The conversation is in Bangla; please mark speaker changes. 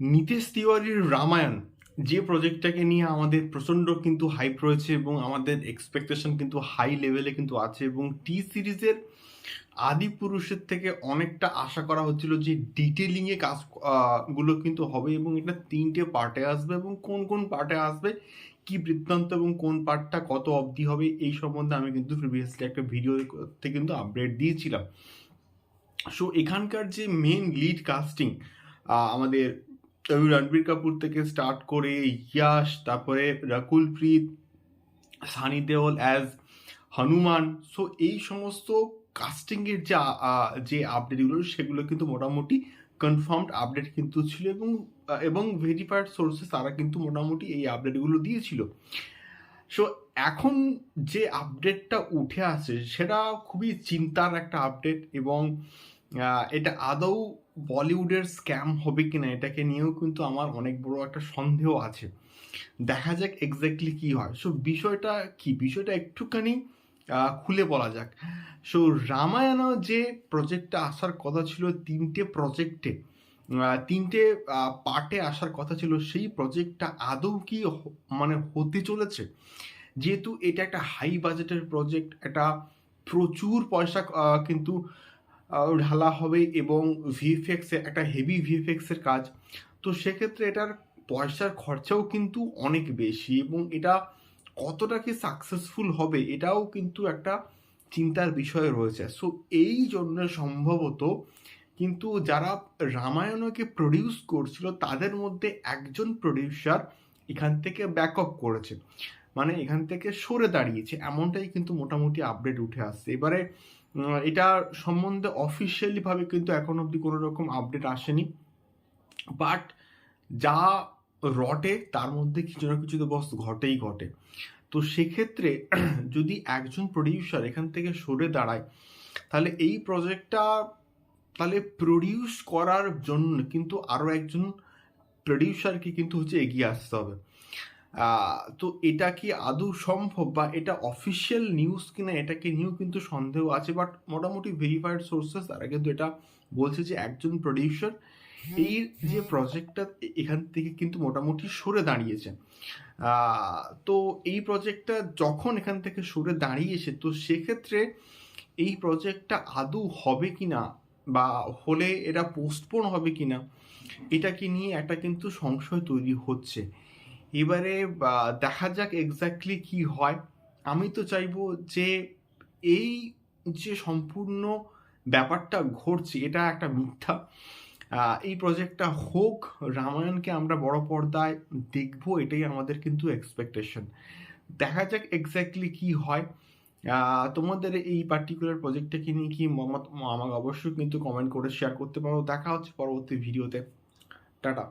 Speaker 1: নীতিশ তিওয়ারির রামায়ণ, যে প্রজেক্টটাকে নিয়ে আমাদের প্রচণ্ড কিন্তু হাইপ রয়েছে এবং আমাদের এক্সপেকটেশন কিন্তু হাই লেভেলে কিন্তু আছে এবং টি সিরিজের আদি পুরুষের থেকে অনেকটা আশা করা হচ্ছিল যে ডিটেলিংয়ে কাজগুলো কিন্তু হবে এবং এটা তিনটে পার্টে আসবে এবং কোন কোন পার্টে আসবে, কি বৃত্তান্ত এবং কোন পার্টটা কত অবধি হবে এই সম্বন্ধে আমি কিন্তু প্রিভিয়াসলি একটা ভিডিওতে কিন্তু আপডেট দিয়েছিলাম। সো এখানকার যে মেন লিড কাস্টিং আমাদের রণবীর কাপুর থেকে স্টার্ট করে ইয়াশ, তারপরে রাকুল প্রীত সানি দেওল অ্যাজ হনুমান। সো এই সমস্ত কাস্টিংয়ের যে যে আপডেটগুলো সেগুলো কিন্তু মোটামুটি কনফার্মড আপডেট কিন্তু ছিল এবং এবং ভেরিফাইড সোর্সেস তারা কিন্তু মোটামুটি এই আপডেটগুলো দিয়েছিল। সো এখন যে আপডেটটা উঠে আসে, সেটা খুবই চিন্তার একটা আপডেট এবং এটা আদৌ বলিউডের স্ক্যাম হবে কি না এটাকে নিয়েও কিন্তু আমার অনেক বড় একটা সন্দেহ আছে। দেখা যাক এক্স্যাক্টলি কি হয়। সো বিষয়টা কি? বিষয়টা একটুখানি খুলে বলা যাক। সো রামায়ণ যে প্রজেক্টটা আসার কথা ছিল তিনটে প্রজেক্টে তিনটে পার্টে আসার কথা ছিল, সেই প্রজেক্টটা আদৌ কি মানে হতে চলেছে? যেহেতু এটা একটা হাই বাজেটের প্রজেক্ট এটা প্রচুর পয়সা কিন্তু ঢালা হবে এবং ভিএফএক্স একটা হেভি ভিএফএক্সের কাজ। তো সেক্ষেত্রে এটার পয়সার খরচাও কিন্তু অনেক বেশি এবং এটা কতটা কি সাকসেসফুল হবে এটাও কিন্তু একটা চিন্তার বিষয় রয়েছে। সো এই জন্য সম্ভবত কিন্তু যারা রামায়ণকে প্রডিউস করছিল, তাদের মধ্যে একজন প্রডিউসার এখান থেকে ব্যাক আপ করেছে। মানে এখান থেকে সরে দাঁড়িয়েছে। এমনটাই কিন্তু মোটামুটি আপডেট উঠে আসছে। এবারে এটা সম্বন্ধে অফিসিয়ালি ভাবে কিন্তু এখন অবধি কোনো রকম আপডেট আসেনি। বাট যা রটে, তার মধ্যে কিছু না কিছু তো বস ঘটেই ঘটে। তো সেক্ষেত্রে যদি একজন প্রডিউসার এখান থেকে সরে দাঁড়ায়, তাহলে এই প্রজেক্টটা তাহলে প্রডিউস করার জন্য কিন্তু আরও একজন প্রডিউসারকে কিন্তু হচ্ছে এগিয়ে আসতে হবে। তো এটা কি আদৌ সম্ভব বা এটা অফিসিয়াল নিউজ কিনা এটাকে নিয়েও কিন্তু সন্দেহ আছে বাট মোটামুটি ভেরিফাইড সোর্সেস তারা কিন্তু এটা বলছে যে একজন প্রডিউসার এই যে প্রজেক্টটা এখান থেকে কিন্তু মোটামুটি সরে দাঁড়িয়েছে। তো এই প্রজেক্টটা যখন এখান থেকে সরে দাঁড়িয়েছে, তো সেক্ষেত্রে এই প্রজেক্টটা আদৌ হবে কি না বা হলে এটা পোস্টপোন হবে কিনা এটাকে নিয়ে একটা কিন্তু সংশয় তৈরি হচ্ছে। এবারে দেখা যাক এক্স্যাক্টলি কি হয়। আমি তো চাইব যে এই যে সম্পূর্ণ ব্যাপারটা ঘটছে, এটা একটা মিথ্যা। এই প্রজেক্টটা হোক, রামায়ণকে আমরা বড় পর্দায় দেখব, এটাই আমাদের কিন্তু এক্সপেকটেশন দেখা যাক এক্স্যাক্টলি কি হয়। তোমাদের এই পার্টিকুলার প্রজেক্টটাকে নিয়ে কি আমাকে অবশ্যই কিন্তু কমেন্ট করে শেয়ার করতে পারো। দেখা হচ্ছে পরবর্তী ভিডিওতে টাটা।